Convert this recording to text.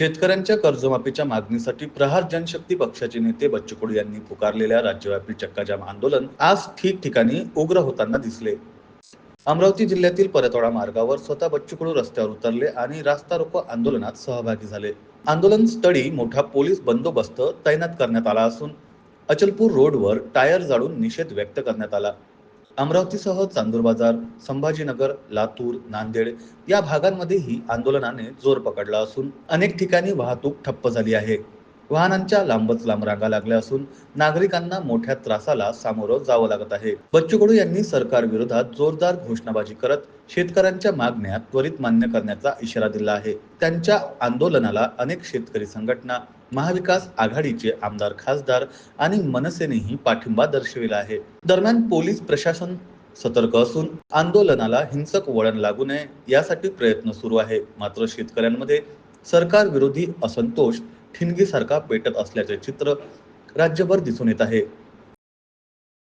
शेतकऱ्यांच्या कर्जमाफीच्या मागणीसाठी प्रहार जनशक्ती पक्षाचे नेते बच्चू कडू यांनी पुकारलेल्या राज्यव्यापी चक्काजाम आंदोलन आज ठिकठिकाणी उग्र होताना दिसले. अमरावती जिल्ह्यातील परतवाडा मार्गावर स्वतः बच्चू कडू रस्त्यावर उतरले आणि रास्ता रोको आंदोलनात सहभागी झाले. आंदोलन स्थळी मोठा पोलीस बंदोबस्त तैनात करण्यात आला असून अचलपूर रोडवर टायर जाळून निषेध व्यक्त करण्यात आला. अमरावतीसह चांदूर बाजार संभाजीनगर लातूर नांदेड या भागांमध्येही आंदोलनाने जोर पकडला असून अनेक ठिकाणी वाहतूक ठप्प झाली आहे. वाहनांच्या लांबच लांब रांगा लागल्या असून नागरिकांना मोठ्या त्रासाला सामोरं जावं लागत आहे. बच्चू कडू यांनी सरकार विरोधात जोरदार घोषणाबाजी करत शेतकऱ्यांच्या मागण्या त्वरित मान्य करण्याचा इशारा दिला आहे. त्यांच्या आंदोलनाला अनेक शेतकरी संघटना महाविकास आघाडीचे आमदार खासदार आणि मनसेनेही पाठिंबा दर्शविला आहे. दरम्यान पोलीस प्रशासन सतर्क असून आंदोलनाला हिंसक वळण लागू नये यासाठी प्रयत्न सुरू आहे. मात्र शेतकऱ्यांमध्ये सरकार विरोधी असंतोष ठिणगीसारखा पेटत असल्याचे चित्र राज्यभर दिसून येत आहे.